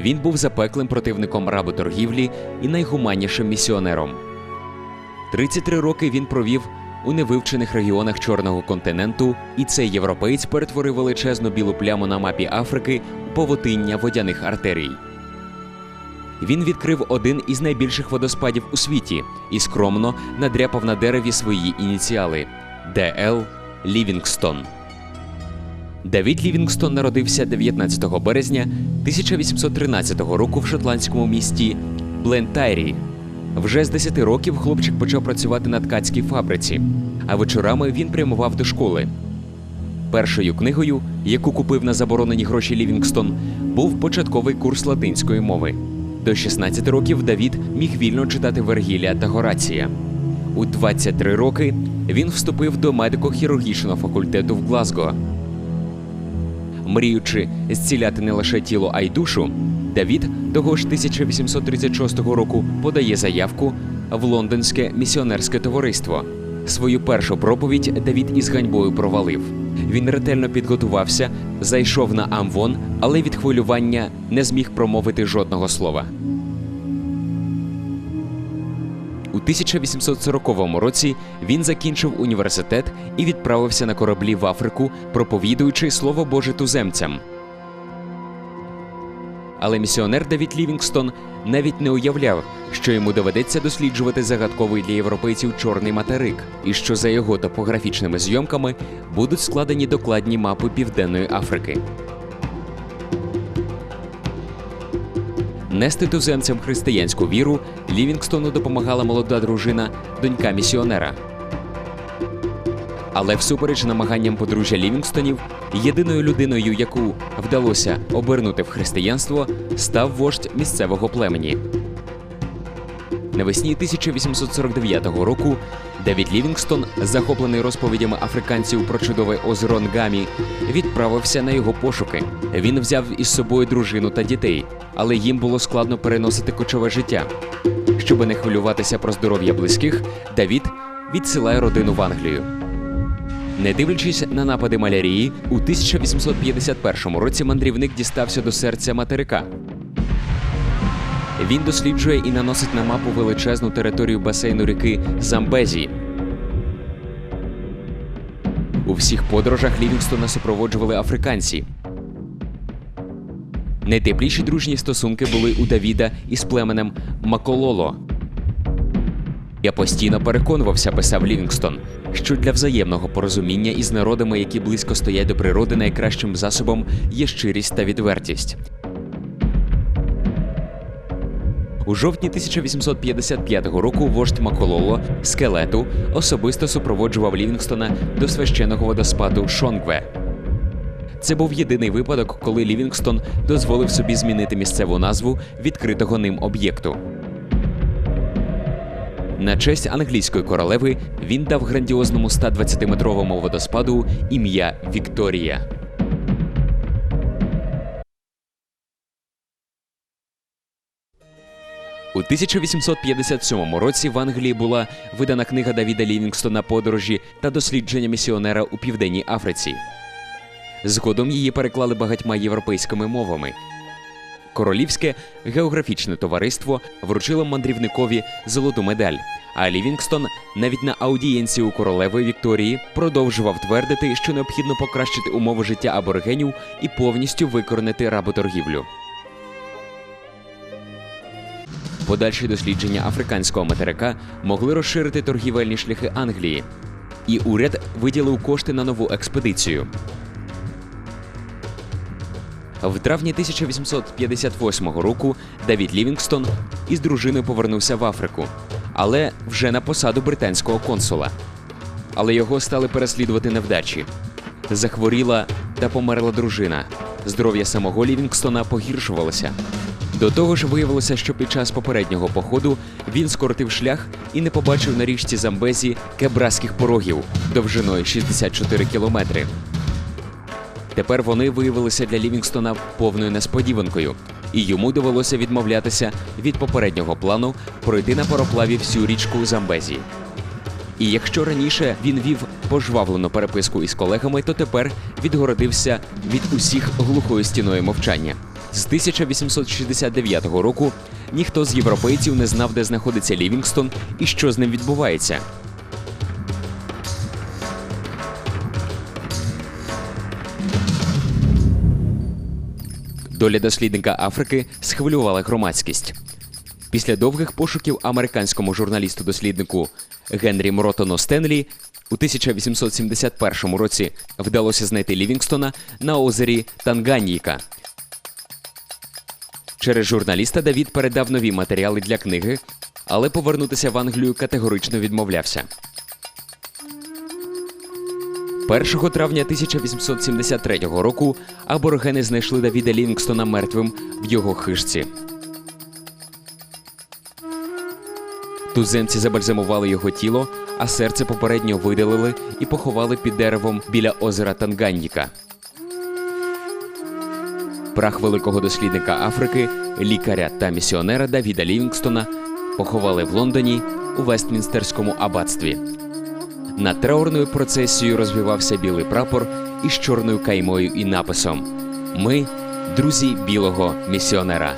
Він був запеклим противником работоргівлі і найгуманнішим місіонером. 33 роки він провів у невивчених регіонах Чорного континенту, і цей європеєць перетворив величезну білу пляму на мапі Африки у павутиння водяних артерій. Він відкрив один із найбільших водоспадів у світі і скромно надряпав на дереві свої ініціали ДЛ Лівінгстон. Давід Лівінгстон народився 19 березня 1813 року в шотландському місті Блентайрі. Вже з 10 років хлопчик почав працювати на ткацькій фабриці, а вечорами він прямував до школи. Першою книгою, яку купив на заборонені гроші Лівінгстон, був початковий курс латинської мови. До 16 років Давід міг вільно читати Вергілія та Горація. У 23 роки він вступив до медико-хірургічного факультету в Глазго. Мріючи зціляти не лише тіло, а й душу, Давід того ж 1836 року подає заявку в лондонське місіонерське товариство. Свою першу проповідь Давід із ганьбою провалив. Він ретельно підготувався, зайшов на Амвон, але від хвилювання не зміг промовити жодного слова. У 1840 році він закінчив університет і відправився на кораблі в Африку, проповідуючи слово Боже туземцям. Але місіонер Давід Лівінгстон навіть не уявляв, що йому доведеться досліджувати загадковий для європейців чорний материк, і що за його топографічними зйомками будуть складені докладні мапи Південної Африки. Нести туземцям християнську віру Лівінгстону допомагала молода дружина, донька місіонера. Але всупереч намаганням подружжя Лівінгстонів, єдиною людиною, яку вдалося обернути в християнство, став вождь місцевого племені. Навесні 1849 року Давід Лівінгстон, захоплений розповідями африканців про чудове озеро Нгамі, відправився на його пошуки. Він взяв із собою дружину та дітей, але їм було складно переносити кочове життя. Щоби не хвилюватися про здоров'я близьких, Давід відсилає родину в Англію. Не дивлячись на напади малярії, у 1851 році мандрівник дістався до серця материка. Він досліджує і наносить на мапу величезну територію басейну ріки Замбезі. У всіх подорожах Лівінгстона супроводжували африканці. Найтепліші дружні стосунки були у Давіда із племенем Макололо. Я постійно переконувався, писав Лівінгстон, що для взаємного порозуміння із народами, які близько стоять до природи, найкращим засобом є щирість та відвертість. У жовтні 1855 року вождь Макололо скелету особисто супроводжував Лівінгстона до священного водоспаду Шонгве. Це був єдиний випадок, коли Лівінгстон дозволив собі змінити місцеву назву відкритого ним об'єкту. На честь англійської королеви він дав грандіозному 120-метровому водоспаду ім'я Вікторія. У 1857 році в Англії була видана книга Давіда Лівінгстона Подорожі та дослідження місіонера у Південній Африці. Згодом її переклали багатьма європейськими мовами. Королівське географічне товариство вручило мандрівникові золоту медаль. А Лівінгстон навіть на аудієнції у королеви Вікторії продовжував твердити, що необхідно покращити умови життя аборигенів і повністю викоренити работоргівлю. Подальші дослідження африканського материка могли розширити торгівельні шляхи Англії, і уряд виділив кошти на нову експедицію. В травні 1858 року Давід Лівінгстон із дружиною повернувся в Африку, але вже на посаду британського консула. Але його стали переслідувати невдачі. Захворіла та померла дружина. Здоров'я самого Лівінгстона погіршувалося. До того ж, виявилося, що під час попереднього походу він скоротив шлях і не побачив на річці Замбезі кебраських порогів довжиною 64 кілометри. Тепер вони виявилися для Лівінгстона повною несподіванкою, і йому довелося відмовлятися від попереднього плану пройти на пароплаві всю річку Замбезі. І якщо раніше він вів пожвавлену переписку із колегами, то тепер відгородився від усіх глухою стіною мовчання. З 1869 року ніхто з європейців не знав, де знаходиться Лівінгстон і що з ним відбувається. Доля дослідника Африки схвилювала громадськість. Після довгих пошуків американському журналісту-досліднику Генрі Мротону Стенлі у 1871 році вдалося знайти Лівінгстона на озері Танганьїка. Через журналіста Давід передав нові матеріали для книги, але повернутися в Англію категорично відмовлявся. 1 травня 1873 року аборигени знайшли Давіда Лівінгстона мертвим в його хижці. Туземці забальзамували його тіло, а серце попередньо видалили і поховали під деревом біля озера Танганьїка. Прах великого дослідника Африки, лікаря та місіонера Давіда Лівінгстона поховали в Лондоні у Вестмінстерському аббатстві. Над траурною процесією розвивався білий прапор із чорною каймою і написом Ми друзі білого місіонера.